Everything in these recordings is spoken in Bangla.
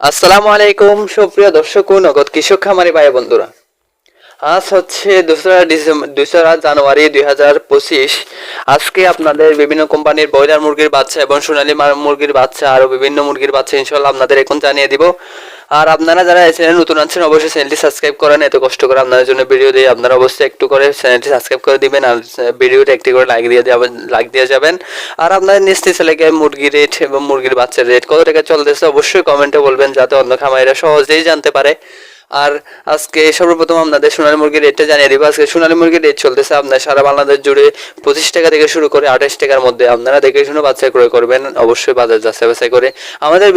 আসসালামু আলাইকুম সুপ্রিয় দর্শক ও নগদ কৃষক খামারি ভাই বন্ধুরা। আজ হচ্ছে দোসরা ডিসেম্বর দোসরা জানুয়ারি দুই হাজার পঁচিশ। আজকে আপনাদের বিভিন্ন কোম্পানির ব্রয়লার মুরগির বাচ্চা এবং সোনালী মুরগির বাচ্চা আরও বিভিন্ন মুরগির বাচ্চা ইনশাল্লাহ আপনাদের এখন জানিয়ে দিব। আর আপনারা যারা এই চ্যানেল নতুন আছেন, অবশ্যই চ্যানেলটি সাবস্ক্রাইব করেন। এত কষ্ট করে আপনাদের জন্য ভিডিও দিই, আপনারা অবশ্যই একটু করে চ্যানেলটি সাবস্ক্রাইব করে দিবেন আর ভিডিওটা একটি করে লাইক দিয়ে যাবেন লাইক দিয়ে যাবেন। আর আপনাদের নিশ্চয়ই ছেলেকে মুরগির রেট এবং মুরগির বাচ্চার রেট কত টাকা চলতেছে, অবশ্যই কমেন্টে বলবেন, যাতে অন্য খামারিরা সহজেই জানতে পারে। আর আজকে সর্বপ্রথম আপনাদের সোনালী মুরগির রেটটা জানিয়ে দিব। আজকে সোনালী মুরগির রেট চলতেছে আপনার সারা বাংলাদেশ জুড়ে পঁচিশ টাকা থেকে শুরু করে আঠাশ টাকার মধ্যে। আপনারা দেখে শুনে বাচ্চা ক্রয় করবেন। অবশ্যই বাজার যাচাই বাছাই করে আমাদের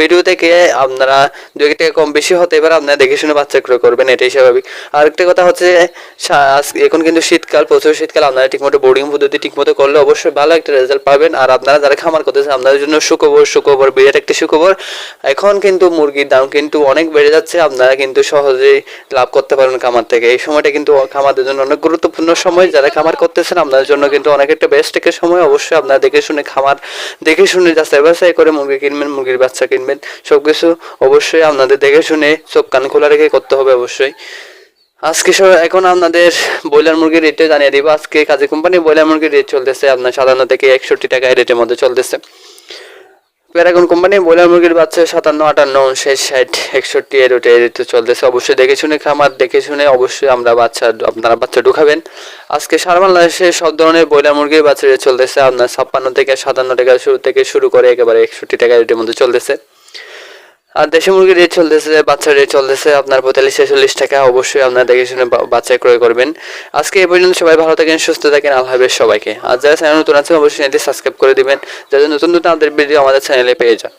ভিডিও থেকে আপনারা দু এক টাকা কম বেশি হতে পারে, আপনারা দেখে শুনে বাচ্চা ক্রয় করবেন, এটাই স্বাভাবিক। আর একটা কথা হচ্ছে এখন কিন্তু শীতকাল, প্রচুর শীতকাল, আপনারা ঠিকমতো বোর্ডিং পদ্ধতি ঠিকমতো করলে অবশ্যই ভালো একটা রেজাল্ট পাবেন। আর আপনারা যারা খামার করতেছেন, আপনাদের জন্য সুখবর সুখবর, বিরাট একটা সুখবর। এখন কিন্তু মুরগির দাম কিন্তু অনেক বেড়ে যাচ্ছে, আপনারা কিন্তু সহজেই লাভ করতে পারেন খামার থেকে। এই সময়টা কিন্তু খামারদের জন্য অনেক গুরুত্বপূর্ণ সময়। যারা খামার করতেছেন, আপনাদের জন্য কিন্তু অনেক একটা বেস্ট একটা সময়। অবশ্যই আপনারা দেখে শুনে খামার, দেখে শুনে যাচাই বাছাই করে মুরগি কিনবেন, মুরগির বাচ্চা কিনবেন, সবকিছু অবশ্যই আপনাদের দেখে শুনে চোখ কান খোলা রেখে করতে হবে অবশ্যই। আজকে এখন আপনাদের ব্রয়লার মুরগির রেটে জানিয়ে দিব। আজকে কাজী কোম্পানি ব্রয়লার মুরগির রেট চলতেছে আপনার সাতান্ন থেকে একষট্টি টাকা রেটের মধ্যে চলতেছে। প্যারাগন কোম্পানি ব্রয়লার মুরগির বাচ্চা সাতান্ন, আটান্ন, উনষাট, ষাট, একষট্টি এর ওটা রেটে চলতেছে। অবশ্যই দেখে শুনে খামার, দেখে শুনে অবশ্যই আমরা বাচ্চা, আপনারা বাচ্চা ঢুকাবেন। আজকে সারা বাংলাদেশে সব ধরনের ব্রয়লার মুরগির বাচ্চা চলতেছে। আপনার ছাপ্পান্ন থেকে সাতান্ন টাকা শুরু থেকে শুরু করে একেবারে একষট্টি টাকা রেটের মধ্যে চলতেছে। আর দেশি মুরগির রেট চলতেছে, বাচ্চার রেট চলতেছে, আপনার পঁয়তাল্লিশ, ছেচল্লিশ টাকা অবশ্যই আপনার দেখে শুনে বাচ্চা ক্রয় করবেন। আজকে এই পর্যন্ত সবাই ভালো থাকেন, সুস্থ থাকেন, আল্লাহ সবাইকে। আর যারা চ্যানেল নতুন আছে অবশ্যই চ্যানেলটি সাবস্ক্রাইব করে দিবেন, যাতে নতুন নতুন আমাদের ভিডিও আমাদের চ্যানেলে পেয়ে যান।